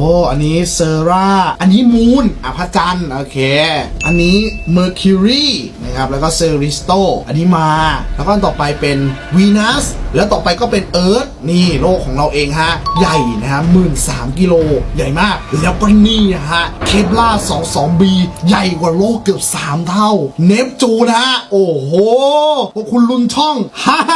โอ้ อันนี้เซราอันนี้มูนอะพระจันทร์ โอเค อันนี้เมอร์คิวรี นะครับแล้วก็เซริสโตอันนี้มา แล้วก็ต่อไปเป็นวีนัสแล้วต่อไปก็เป็นเอิร์ธนี่โลกของเราเองฮะ ใหญ่นะฮะหมื่นสามกิโลใหญ่มาก แล้วก็นี่นะฮะเคปลา22 b ใหญ่กว่าโลกเกือบ 3 เท่า เนปจูนฮะ โอ้โหพวกคุณลุนช่อง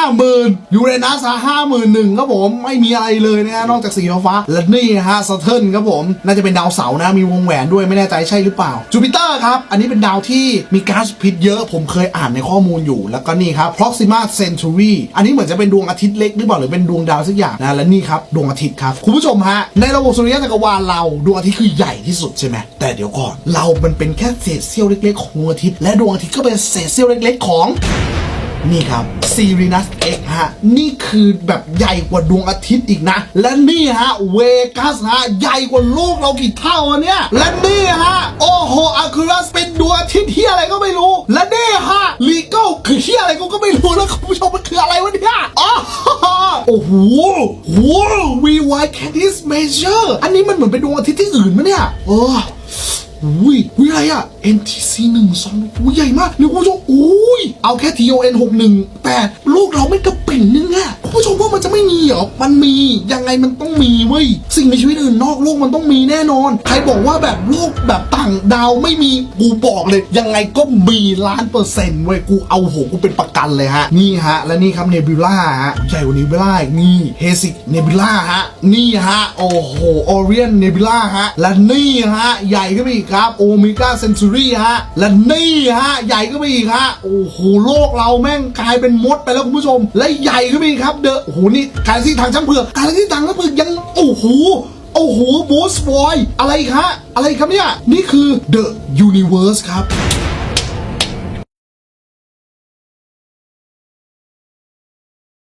50,000ยูเรนัสห้าหมื่นหนึ่งครับผมไม่มีอะไรเลยนะฮะนอกจากสีฟ้าและนี่ฮะซัตเทิลครับผมน่าจะเป็นดาวเสาร์นะมีวงแหวนด้วยไม่แน่ใจใช่หรือเปล่าจูปิเตอร์ครับอันนี้เป็นดาวที่มีก๊าซพิษเยอะผมเคยอ่านในข้อมูลอยู่ แล้วก็นี่ครับ Proxima Centauri อันนี้เหมือนจะเป็นดวงอาทิตย์เล็กหรือเปล่าหรือเป็นดวงดาวสักอย่างนะและนี่ครับดวงอาทิตย์ครับคุณผู้ชมฮะในระบบสุริยะจักรวาลเราดวงอาทิตย์คือใหญ่ที่สุดใช่ไหมแต่เดี๋ยวก่อนเรามันเป็นแค่เศษเสี้ยวเล็ก ๆ ของดวงอาทิตย์และดวงอาทิตย์ก็เป็นเศษเสี้ยวเล็ก ๆ ของ นี่ครับ Serenus X ฮะ นี่คือแบบใหญ่กว่าดวงอาทิตย์อีกนะ และนี่ฮะเวกัสฮะ ใหญ่กว่าโลกเรากี่เท่าอะเนี่ย และนี่ฮะ โอ้โหอาคูรัสเป็นดวงอาทิตย์ที่อะไรก็ไม่รู้ และนี่ฮะลีโก้คือที่อะไรกูก็ไม่รู้แล้วคุณผู้ชมมันคืออะไรวะเนี่ยอ๋อโอ้โหโห VY Canis Major อันนี้มันเหมือนเป็นดวงอาทิตย์ที่อื่นมะเนี่ยเอออุ้ยอุ้ยอะไรอะ NTC 1 2อุ้ยใหญ่มากนี่คุณผู้ชมอุ้ย เอาแค่ TON 6 1 8ลูกเราไม่กระปิ่นนึงอะ ผู้ชมว่ามันจะไม่มีเหรอ มันมี ยังไงมันต้องมีเว้ย สิ่งมีชีวิตอื่นนอกโลกมันต้องมีแน่นอน ใครบอกว่าแบบโลกแบบต่างดาวไม่มี กูบอกเลย ยังไงก็มีล้านเปอร์เซ็นต์เว้ย กูเอาโหกูเป็นประกันเลยฮะ นี่ฮะ และนี่ครับเนบิล่าฮะ ใหญ่กว่าเนบิล่าอีกนี่ เฮสิกเนบิล่าฮะ นี่ฮะ โอ้โห ออเรียนเนบิล่าฮะ และนี่ฮะ ใหญ่ขึ้นไปอีกครับ โอเมก้าเซนจูรี่ฮะ และนี่ฮะ ใหญ่ขึ้นไปอีกฮะ โอ้โห โลกเราแม่งกลายเป็นมดไปแล้วคุณผู้ชม และใหญ่ขึ้นไปอีกครับเดอโอ้โหนี่กาแล็กซี่ทางช้างเผือกกาแล็กซี่ทางช้างเผือกยังโอ้โหโอ้โหบอสบอยอะไรคะอะไรครับเนี่ย นี่คือ The Universe ครับ